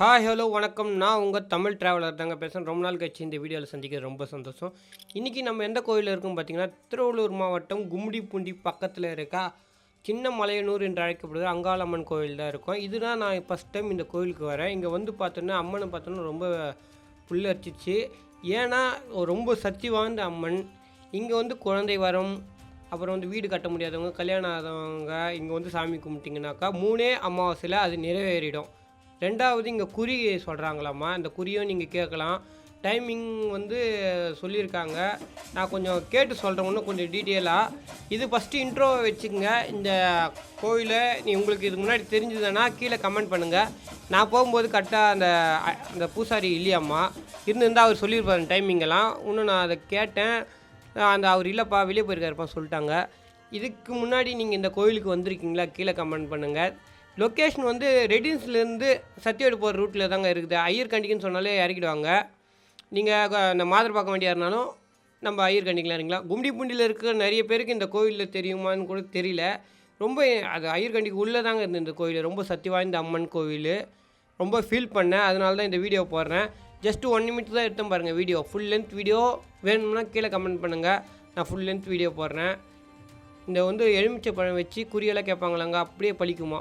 Hi hello வணக்கம். நான் உங்கள் தமிழ் ட்ராவலர் தாங்க பேசுகிறேன் ரொம்ப நாள் கழிச்சு இந்த வீடியோவில் சந்திக்கிறது ரொம்ப சந்தோஷம். இன்றைக்கி நம்ம எந்த கோயிலில் இருக்கோம் பார்த்தீங்கன்னா திருவள்ளூர் மாவட்டம் கும்டிப்பூண்டி பக்கத்தில் இருக்கா சின்ன மலையனூர் என்று அழைக்கப்படுகிற அங்காளம்மன் கோயில் தான் இருக்கும். இதுதான் நான் ஃபஸ்ட் டைம் இந்த கோயிலுக்கு வரேன். இங்கே வந்து பார்த்தோன்னா அம்மனை பார்த்தோன்னா ரொம்ப புல்லரிச்சிச்சு. ஏன்னா ரொம்ப சக்தி வாய்ந்த அம்மன். இங்கே வந்து குழந்தை வரம் அப்புறம் வந்து வீடு கட்ட முடியாதவங்க கல்யாணம் ஆகாதவங்க இங்கே வந்து சாமி கும்பிட்டிங்கனாக்கா மூணே அமாவாசையில் அது நிறைவேறிடும். ரெண்டாவது இங்கே குறி சொல்கிறாங்களாம்மா இந்த குறியும் நீங்கள் கேட்கலாம். டைமிங் வந்து சொல்லியிருக்காங்க. நான் கொஞ்சம் கேட்டு சொல்கிறேன் இன்னும் கொஞ்சம் டீட்டெயிலாக இது ஃபஸ்ட்டு இன்ட்ரோ வச்சுக்கோங்க. இந்த கோயிலை நீ உங்களுக்கு இதுக்கு முன்னாடி தெரிஞ்சதுன்னா கீழே கமெண்ட் பண்ணுங்கள் நான் போகும்போது கரெக்டாக அந்த அந்த பூசாரி இல்லையாம்மா. இருந்திருந்தால் அவர் சொல்லியிருப்பாரு டைமிங்கெல்லாம் இன்னும் நான் அதை கேட்டேன். அந்த அவர் இல்லைப்பா வெளியே போயிருக்காருப்பா சொல்லிட்டாங்க. இதுக்கு முன்னாடி நீங்கள் இந்த கோயிலுக்கு வந்திருக்கீங்களா? கீழே கமெண்ட் பண்ணுங்கள் லொக்கேஷன் வந்து ரெடின்ஸ்லேருந்து சத்தியோடு போகிற ரூட்டில் தாங்க இருக்குது. ஐயர் கண்டிக்குன்னு சொன்னாலே இறக்கிடுவாங்க. நீங்கள் இந்த மாதிரி பார்க்க வேண்டியா இருந்தாலும் நம்ம ஐயர் கண்டிக்கலாம் இறங்கலாம் கும்டிப்பூண்டியில் இருக்கிற நிறைய பேருக்கு இந்த கோவிலில் தெரியுமான்னு கூட தெரியல. ரொம்ப அது ஐயர் கண்டிக்கு உள்ளே தாங்க இருந்தது இந்த கோவில். ரொம்ப சக்தி வாய்ந்த அம்மன் கோவில். ரொம்ப ஃபீல் பண்ணேன். அதனால தான் இந்த வீடியோ போடுறேன். ஜஸ்ட் ஒன் நிமிட் தான் எடுத்தேன் பாருங்கள் வீடியோ ஃபுல் லென்த் வீடியோ வேணும்னா கீழே கமெண்ட் பண்ணுங்கள் நான் ஃபுல் லென்த் வீடியோ போடுறேன். இந்த வந்து எலுமிச்சை பழம் வச்சு குறியெல்லாம் கேட்பாங்களாங்க. அப்படியே பழிக்குமா?